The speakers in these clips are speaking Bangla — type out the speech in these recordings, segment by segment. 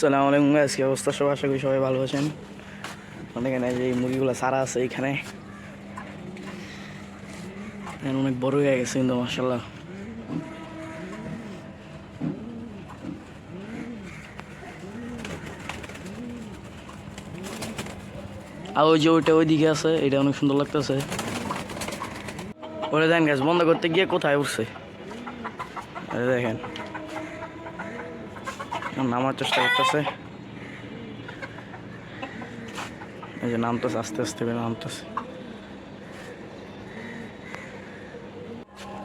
সালাম আলাইকুম আজকে অবস্থা? সব আশা করি সবাই ভালো আছেন। এখানে যে মুরগিগুলো সারা আছে এখানে অনেক বড় হয়ে গেছে কিন্তু মার্শাল্লাহ আর ওই যে ওইটা ওইদিকে আছে, এটা অনেক সুন্দর লাগতেছে। ওরা দেখেন গ্যাস বন্ধ করতে গিয়ে কোথায় উঠছে? এই দেখেন নামার চেষ্টা করতেছে। এই যে নামতেছে, আস্তে আস্তে করে নামতেছে।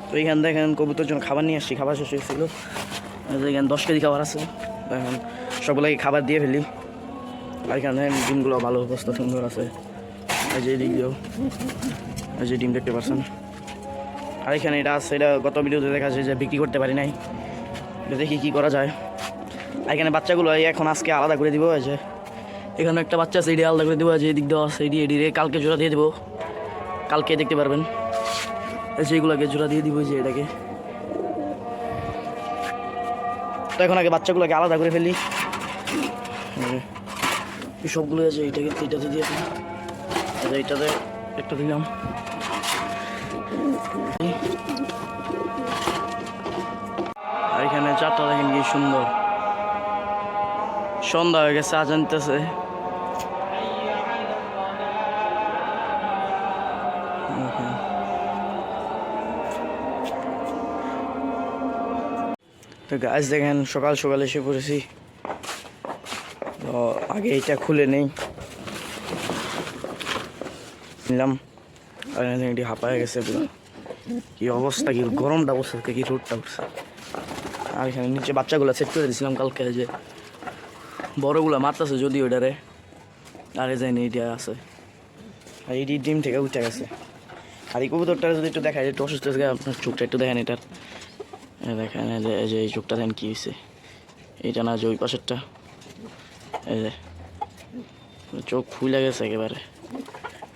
তো এইখান দেখেন কবুতর জন্য খাবার নিয়ে আসছি, খাবার শেষ হয়েছিল। এখানে দশ কেজি খাবার আছে। এখন সবগুলোকে খাবার দিয়ে ফেলি। আর এখানে ডিমগুলো ভালো অবস্থা, সুন্দর আছে। এই যে এদিক দিয়েও। এই যে ডিম দেখতে পাচ্ছেন। আর এখানে এটা আছে, এটা গত ভিডিওতে দেখা যায় যে বিক্রি করতে পারি নাই। দেখি কী করা যায়। এখানে বাচ্চাগুলো এখন আজকে আলাদা করে দিব যে। এখানে একটা বাচ্চা আছে এটি আলাদা করে দেবো যে এদিক দেওয়া আছে এটি এটি কালকে জোড়া দিয়ে দেবো। কালকে দেখতে পারবেন। এগুলোকে জোড়া দিয়ে দিব যে এটাকে। তো এখন আগে বাচ্চাগুলোকে আলাদা করে ফেলি। সবগুলো আছে, এইটাকে, এইটাতে দিয়ে এই এইটাতে একটা দিলাম। আর এখানে চারটা দেখেন কি সুন্দর। সন্ধ্যা হয়ে গেছে আজ আনতেছে তো গাছ দেখেন, সকাল সকাল এসে পড়েছি। তো আগে এটা খুলে নেই। নিলাম। এটি হাঁপায় গেছে পুরো। কি অবস্থা, কি গরমটা বসে কি রোদটা উঠছে আর এখানে নিচে বাচ্চাগুলো সেট করে দিয়েছিলাম কালকে যে বড়গুলো মারতেছে যদি ওইটারে আরে যায়নি এইটা আছে। আর এই ডিম থেকে উঠে গেছে। আর এই কবুতরটা যদি একটু দেখায় একটু অসুস্থ হয়ে গেছে, আপনার চোখটা একটু দেখেন এটার। দেখেন যে এই যে এই চোখটা দেখেন কী হয়েছে। এইটা না যে ওই পাশেরটা। এই যে চোখ ফুলে গেছে একেবারে।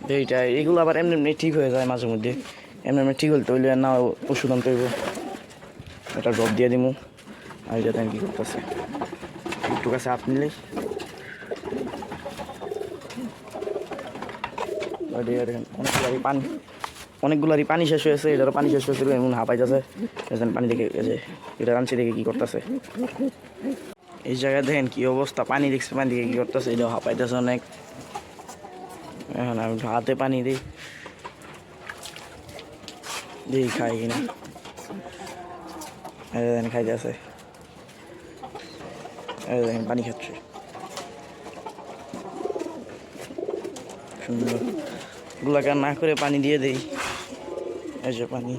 এইটা এগুলো আবার এমনি এমনি ঠিক হয়ে যায় মাঝে মধ্যে। এমনি এমনি ঠিক হইতে হইলে না ওষুধ আনতে হইব। এটা ড্রপ দিয়ে দিমু। আর এটা কী করতেছে। একটু কাছে হাত নিলেই। পানি শেষ হয়েছে, এটারও পানি শেষ হয়েছিল এমন হাঁপাইতেছে দেখেন পানি দেখে যে এটা দেখে কী করতেছে। এই জায়গায় দেখেন কি অবস্থা, পানি দেখছে, পানি দেখে কী করতেছে, এটাও হাঁপাইতেছে অনেক। এখন আমি হাতে পানি দিই দিই খাই কিনা। দেখেন খাইতে আছে এই দেখেন, পানি খাচ্ছে। সুন্দর। গুলাকার না করে পানি দিয়ে দেই। এই যে পানি।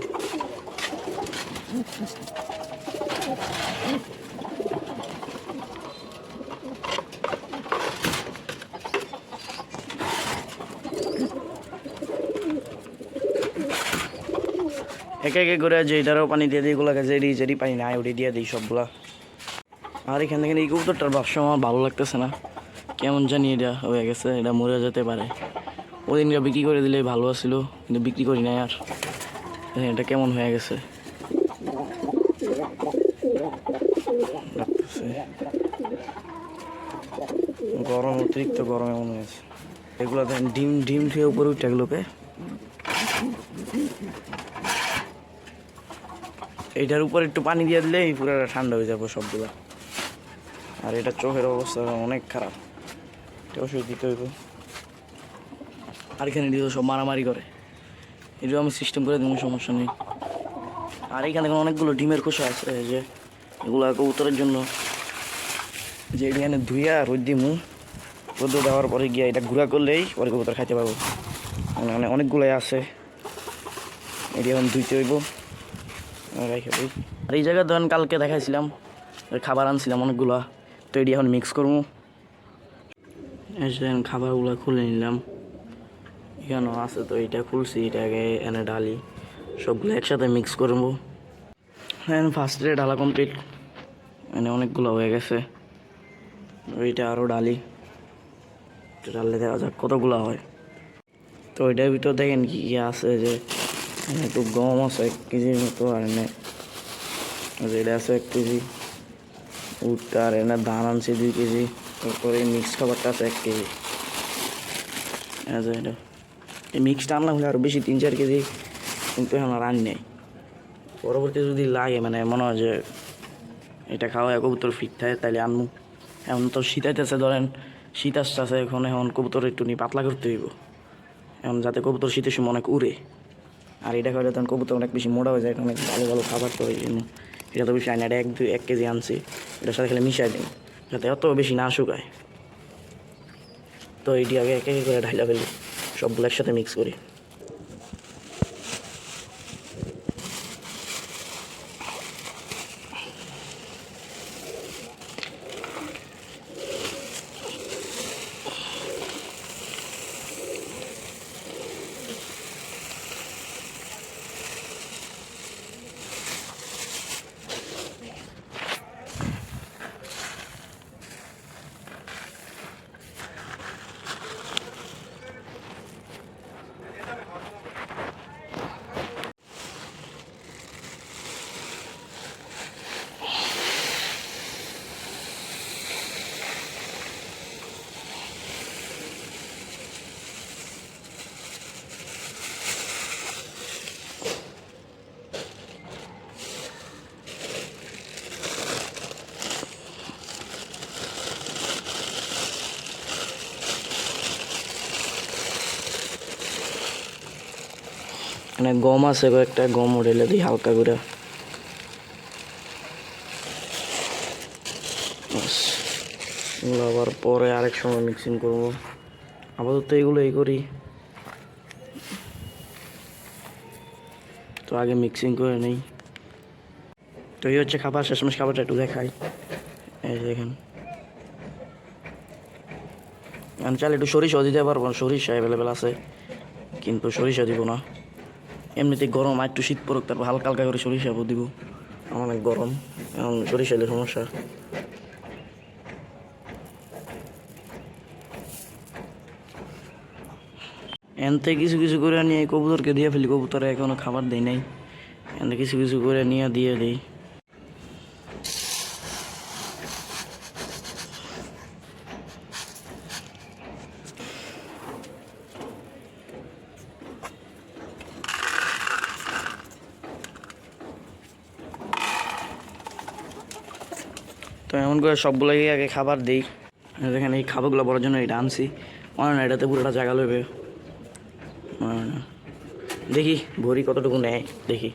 একে একে করে যে এটারও পানি দিয়ে দিই, এগুলোকে যেটি যেটি পানি নাই ওটি দিয়ে দিই সবগুলা। আর এখান থেকে এই কবুতরটার ব্যবসা আমার ভালো লাগতেছে না। কেমন জানি এটা হয়ে গেছে, এটা মরে যেতে পারে। ওই দিনটা বিক্রি করে দিলে ভালো ছিল কিন্তু বিক্রি করি নাই আর। এটা কেমন হয়ে গেছে? গরম, অতিরিক্ত গরম এমন হয়েছে এগুলো দেখেন ডিম ডিম খেয়ে উপরে উঠে এগুলোকে এটার উপর একটু পানি দিয়ে দিলেই পুরো ঠান্ডা হয়ে যাব সবগুলো। আর এটা চোখের অবস্থা অনেক খারাপ। এটা ওষুধ দিতে হইব। আর এখানে দিয়ে সব মারামারি করে। এটাও আমি সিস্টেম করে দেবো, সমস্যা নেই। আর এখানে অনেকগুলো ডিমের খোসা আছে যে এগুলো কবুতরের জন্য। যে এখানে ধুইয়া রোদ দিমু, রোদ দেওয়ার পরে গিয়ে এটা ঘুরা করলেই পরে কবুতর খাইতে পারব। মানে অনেকগুলোই আছে। এটি এখন ধুইতে হইব। আর এই জায়গায় ধরেন কালকে দেখাইছিলাম খাবার আনছিলাম অনেকগুলা। তো এটি এখন মিক্স করব। এসে খাবারগুলো খুলে নিলাম। এখানেও আছে তো, এটা খুলছি, এটাকে এনে ডালি সবগুলো একসাথে মিক্স করব। হ্যাঁ ফার্স্টে ডালা কমপ্লিট মানে অনেকগুলো হয়ে গেছে। ওইটা আরও ডালি তো ডাললে দেখা যাক কতগুলো হয়। তো ওইটার ভিতর দেখেন কি কী আছে যে একটু গম আছে এক কেজির মতো, আর এনে এটা আছে এক কেজি। উঠতে আর এনে ধান আনছে দুই কেজি। তারপরে মিক্স খাবারটা আছে এক কেজি। এটা। এই মিক্সটা আনলাম হলে আরও বেশি তিন চার কেজি, কিন্তু এখন আর আনি নেই। পরবর্তী যদি লাগে মানে মনে হয় যে এটা খাওয়া কবুতর ফিট থাকে তাহলে আনমু। এখন তো শীত আইতেছে, ধরেন শীত আসতেছে, এখন এখন কবুতর একটু নিয়ে পাতলা করতে হইব। এখন যাতে কবুতর শীতের সময় অনেক উড়ে। আর এটা খাওয়ালে তখন কবুতর অনেক বেশি মোটা হয়ে যায় অনেক ভালো ভালো খাবার তো এই জন্য। এটা তো বেশি আনি এটা এক দুই, এক কেজি আনছি। এটার সাথে খেলে মিশাই দিন যাতে অত বেশি না শুকায়। তো এটি আগে এক এক করে ঢাইলা ফেলি, সবগুলো একসাথে মিক্স করি। মানে গম আছে কয়েকটা গম উড়েলে দিই হালকা করে। আবার পরে আরেক সময় মিক্সিং করব। আপাতত এগুলো এই করি। তো আগে মিক্সিং করে নেই। তো এই হচ্ছে খাবার, শেষমেশ খাবারটা একটু দেখাই। এই দেখেন। আমি চাইলে একটু সরিষাও দিতে পারব, সরিষা অ্যাভেলেবেল আছে, কিন্তু সরিষা দিব না। এমনিতে গরম, আর একটু শীত পড়ুক, তারপর হালকা হালকা করে সরিষা দিব। আমার অনেক গরম, এখন সরিষা হলে সমস্যা। এনতে কিছু কিছু করে নিয়ে কবুতরকে দিয়ে ফেলি, কবুতরে এখনও খাবার দেয় নাই। এনতে কিছু কিছু করে নিয়ে দিয়ে দিই। তো এমন করে সবগুলোকে আগে খাবার দিই। দেখেন এই খাবারগুলো বলার জন্য এটা আনছি। মনে না এটাতে পুরোটা জায়গা লইবে। দেখি, ভরি কতটুকু নেয়, দেখি।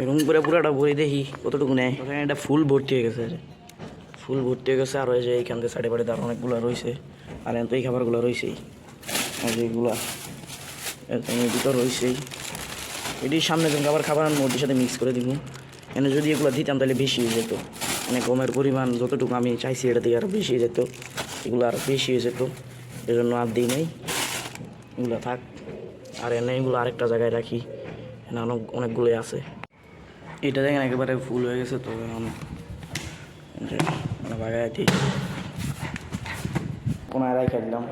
এরকম করে পুরোটা ভরি দেখি কতটুকু নেয়। ওখানে এটা ফুল ভর্তি হয়ে গেছে। ফুল ভর্তি হয়ে গেছে, আর ওই যে এইখান থেকে সাইডে বাড়িতে আরও অনেকগুলো রয়েছে আর এত এই খাবারগুলো রয়েছেই আর যেগুলা এরকম এই দুটো রয়েছেই এটির সামনে যখন আবার খাবার আনব, ওটির সাথে মিক্স করে দিব। এনে যদি এগুলো দিতাম তাহলে বেশি হয়ে যেত। মানে গমের পরিমাণ যতটুকু আমি চাইছি এটা থেকে আরও বেশি হয়ে যেত। এগুলো আরও বেশি হয়ে যেত। এজন্য আর দিই নাই। এগুলো থাক। আর এনে এগুলো আরেকটা জায়গায় রাখি। এনে অনেক, অনেকগুলোই আছে। এটা দেখেন একেবারে ফুল হয়ে গেছে, তো এখন মানে বাগায় দিই। কোনায় রাখা দিলাম।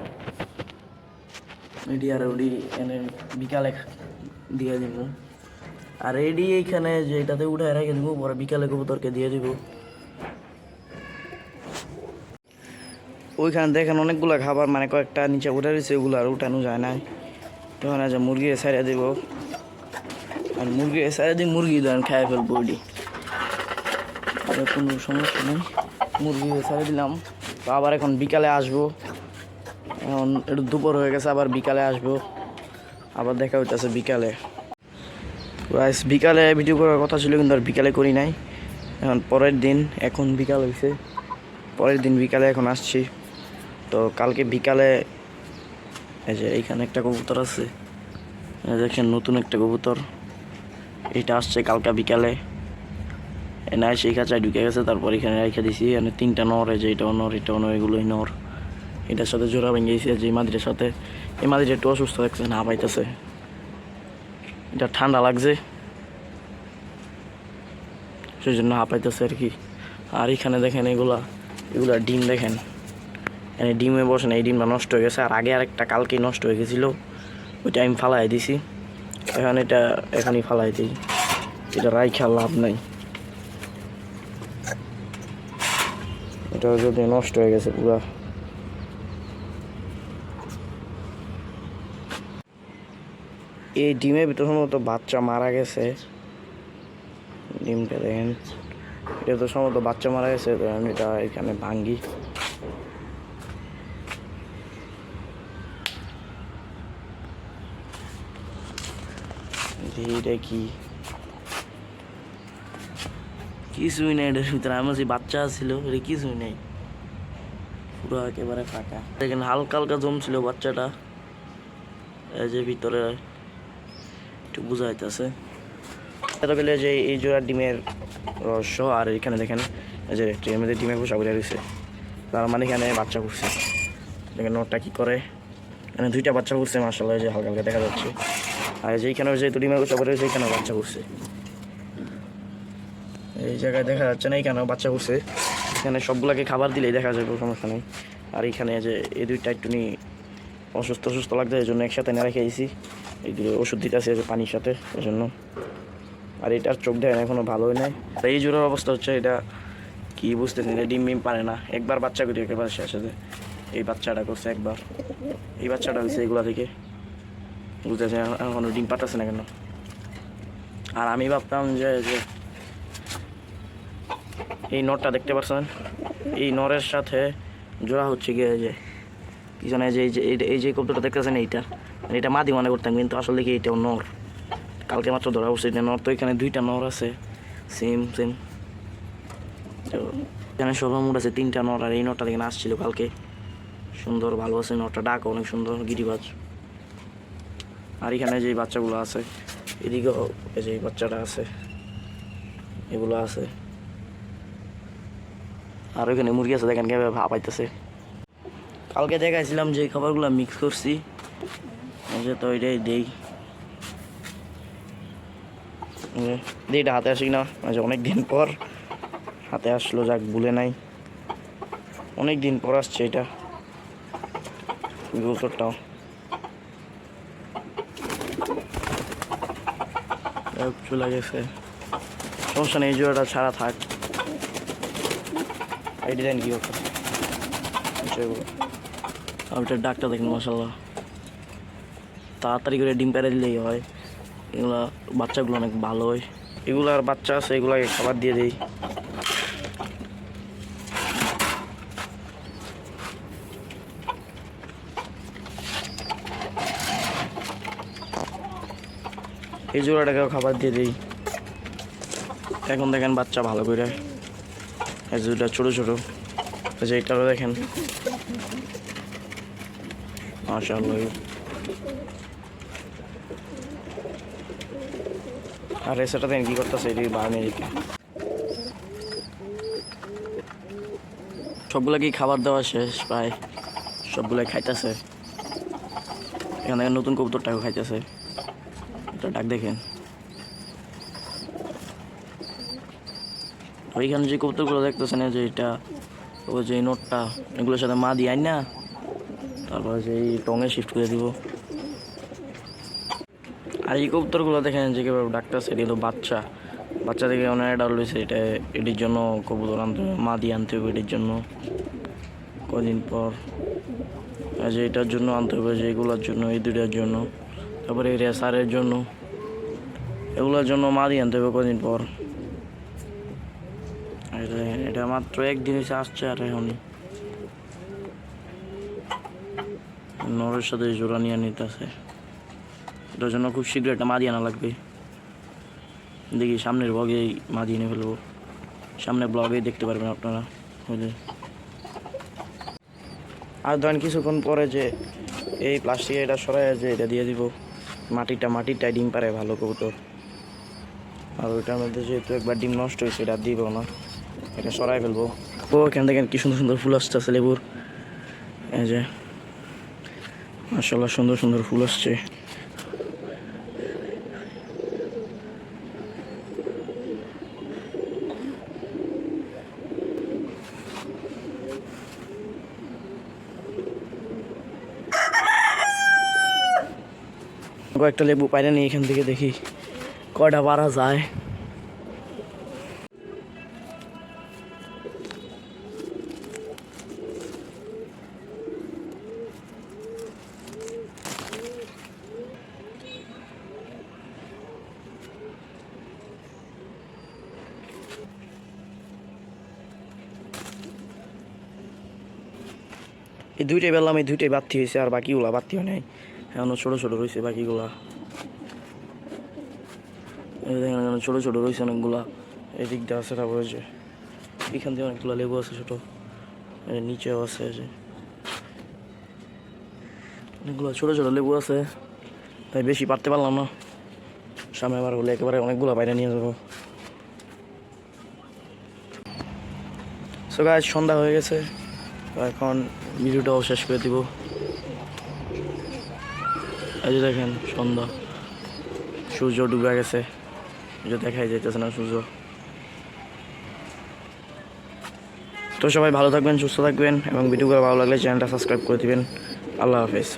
এডি আর ওডি এনে বিকালে দিয়ে দিব। আর এডি এইখানে যেটাতে উঠে রেখে দিব, পরে বিকালে কবুতরকে দিয়ে দিব। ওইখানে দেখেন অনেকগুলো খাবার মানে কয়েকটা নিচে উঠে রয়েছে ওগুলো আর উঠানো যায় না তখন আছে মুরগি ছেড়ে দিব। আর মুরগি ছেড়ে দিই মুরগি ধরেন খাই ফেলব ওডি কোনো সমস্যা নেই। মুরগি ছেড়ে দিলাম। আবার এখন বিকালে আসব। এখন একটু দুপুর হয়ে গেছে, আবার বিকালে আসব। আবার দেখা হইতেছে বিকালে। বিকালে ভিডিও করার কথা ছিল, কিন্তু আর বিকালে করি নাই। এখন পরের দিন, এখন বিকাল হয়েছে পরের দিন বিকালে এখন আসছি। তো কালকে বিকালে, এই যে এইখানে একটা কবুতর আছে। দেখেন নতুন একটা কবুতর। এটা আসছে কালকা বিকালে। এনে সেই কাঁচায় ঢুকে গেছে, তারপর এখানে রেখে দিছি। এখানে তিনটা নর, এই যে এটাও নর এটাও নর, এগুলোই নর। এটার সাথে জোড়া ভেঙে যে মাদিরের সাথে। এই মাদির একটু অসুস্থ লাগছে, না পাইতেছে। এটা ঠান্ডা লাগছে। সেই জন্য হাঁপাইতেছে আর কি। আর এখানে দেখেন এগুলা এগুলা ডিম দেখেন। এখানে ডিমে বসে না এই ডিমটা নষ্ট হয়ে গেছে। আর আগে আরেকটা, কালকেই নষ্ট হয়ে গেছিল। ওইটা আমি ফালাই দিছি। এখন এটা, এখানেই ফালাই দিই। এটা রাইখা লাভ নাই। এটা যদি নষ্ট হয়ে গেছে পুরা। এই ডিমের ভিতর সম্ভবত বাচ্চা মারা গেছে। ডিমটা দেখেন। এটা তো সম্ভবত বাচ্চা মারা গেছে আমি এটা এখানে ভাঙ্গি। এটা কি? কিছুই নাই এটার ভিতরে। আমার যে বাচ্চা ছিল, এটা কিছুই নেই। পুরো একেবারে ফাঁকা। দেখেন হালকা হালকা জমছিল বাচ্চাটা। এই যে ভিতরে একটু বোঝা যাইতেছে এটা পেলে যে এই জোড়া ডিমের রহস্য, আর এখানে দেখেন যে ট্রেনের মধ্যে ডিমের পোষা করে রয়েছে। তার মানে এখানে বাচ্চা করছে দেখেন নোটটা কি করে? এখানে দুইটা বাচ্চা করছে মার্শাল্লাহ যে হালকা হালকা দেখা যাচ্ছে। আর এই যে ডিমের পোষা করে এখানে বাচ্চা করছে এই জায়গায় দেখা যাচ্ছে না, এখানেও বাচ্চা করছে এখানে সবগুলাকে খাবার দিলেই দেখা যাবে সমস্যা নেই। আর এখানে যে এই দুইটা একটু অসুস্থ অসুস্থ লাগছে, এই জন্য একসাথে না রেখে দিয়েছি এইগুলো ওষুধ দিতে আছে পানির সাথে, এই জন্য। আর এটার চোখ দেয় না এখনও ভালোই নাই। তো এই জোরের অবস্থা হচ্ছে, এটা কি বুঝতেছি না ডিম মিম পারে না। একবার বাচ্চা করে, একেবারে শেষ আছে এই বাচ্চাটা করছে একবার। এই বাচ্চাটা হয়েছে এগুলা থেকে। বুঝতেছে এখনও ডিম পাঠাচ্ছে না কেন? আর আমি ভাবতাম যে যে এই নটটা দেখতে পাচ্ছেন এই নরের সাথে জোড়া হচ্ছে গিয়ে যে পিছনে যে এই যে, এই- যে কবুতরটা দেখতেছেন এইটা মানে এটা মাদি মনে করতাম, কিন্তু আসলে কি এটাও নর। কালকে মাত্র ধরা উচিত নর, তো এখানে দুইটা নর আছে। সেম সেম তো এখানে সর্বমোট আছে, তিনটা নর, আর এই নরটা দেখেন আসছিল কালকে। সুন্দর, ভালো আছে নরটা ডাক অনেক সুন্দর, গিরিবাজ। আর এখানে যে বাচ্চাগুলো আছে, এদিকেও যে বাচ্চাটা আছে, এগুলো আছে। আর ওইখানে মুরগি আছে, দেখেন কেভাবে ভাব পাইতেছে কালকে দেখাইছিলাম যে খাবারগুলো মিক্স করছি। যে তো এটাই দেই। দিই এটা হাতে আসি না। অনেক দিন পর হাতে আসলো, যাক, ভুলে নাই। অনেক দিন পর আসছে এটা। গোসরটাও চলে গেছে। সমস্যা নেই, জোড়াটা ছাড়া থাক। এই ডিজাইন কি করতে আর ডাকটা দেখুন মশাল্লাহ তাড়াতাড়ি করে ডিম পেরে দিলেই হয়। এগুলা বাচ্চাগুলো অনেক ভালো হয়। এগুলো আর বাচ্চা আছে, এগুলাকে খাবার দিয়ে দিই। এই জোড়াটাকেও খাবার দিয়ে দিই। এখন দেখেন বাচ্চা ভালো করে এই দুটা ছোটো ছোটো। এই যে এটারও দেখেন। মাশাআল্লাহ। আর রেসাটা দেখেন কি করতেছে? এটি দিকে সবগুলা কি খাবার দেওয়া শেষ? প্রায় সবগুলাই খাইতেছে। এখানে নতুন কবুতরটাকে খাইতেছে। এটা ডাক দেখেন। ওইখানে যে কবুতরগুলো দেখতেছেন যে এটা ও যে নোটটা, এগুলোর সাথে মা দিয়ে আইন না? তারপরে যে এই টঙে শিফট করে দিব। আর এই কবুতরগুলো দেখেন যে কীভাবে ডাক্তার সেটি হলো বাচ্চা। বাচ্চা থেকে অনেক ডাল রয়েছে এটা এটির জন্য কবুতর আনতে হবে মা দিয়ে আনতে হবে এটির জন্য। কদিন পর আর যে এটার জন্য আনতে হবে, যে এগুলোর জন্য, এই দুটার জন্য। তারপরে এই রেসারের জন্য। এগুলোর জন্য মা দিয়ে আনতে হবে কদিন পর। এটা এটা মাত্র একদিন এসে আসছে আর এখনই নরের সাথে জোড়া নিয়ে নিতে আছে এটার জন্য খুব শীঘ্র একটা মাদি আনা লাগবে। দেখি সামনের ব্লগেই মাদি এনে ফেলব। সামনে ব্লগেই দেখতে পারবেন আপনারা। বুঝলে আর ধরেন কিছুক্ষণ পরে যে এই প্লাস্টিকে এটা সরাই যে এটা দিয়ে দিব। মাটিটা মাটিটা ডিম পারে ভালো কবুতর। আর ওইটার মধ্যে যেহেতু একবার ডিম নষ্ট হয়েছে, এটা দিব না। এটা সরাই ফেলব। ও, এখান থেকে কি সুন্দর সুন্দর ফুল আসতেছে লেবুর। এই যে। মাসাল্লাহ সুন্দর সুন্দর ফুল আসছে। কয়েকটা লেবু পাইলে নিয়ে এখান থেকে দেখি কয়টা বাড়া যায়। এই দুইটাই বেললাম এই দুইটাই বাতি হয়েছে আর বাকিগুলা বাতি হয় নাই। এখনও ছোটো ছোটো রয়েছে বাকিগুলা। দেখেন ছোটো ছোটো রয়েছে অনেকগুলা। এদিক দিয়ে আছে, তারপরে যে এখান থেকে অনেকগুলো লেবু আছে ছোটো। নিচেও আছে যে অনেকগুলো ছোটো ছোটো লেবু আছে। তাই বেশি পারতে পারলাম না। সামনে আবার হলে একেবারে অনেকগুলো বাইরে নিয়ে যাব। সো গাছ সন্ধ্যা হয়ে গেছে। এখন ভিডিওটাও শেষ করে দিব। এই যে দেখেন, সন্ধ্যা। সূর্য ডুবে গেছে। যে দেখাই যাইতেছে না সূর্য। তো সবাই ভালো থাকবেন, সুস্থ থাকবেন এবং ভিডিওগুলো ভালো লাগলে চ্যানেলটা সাবস্ক্রাইব করে দিবেন। আল্লাহ হাফেজ।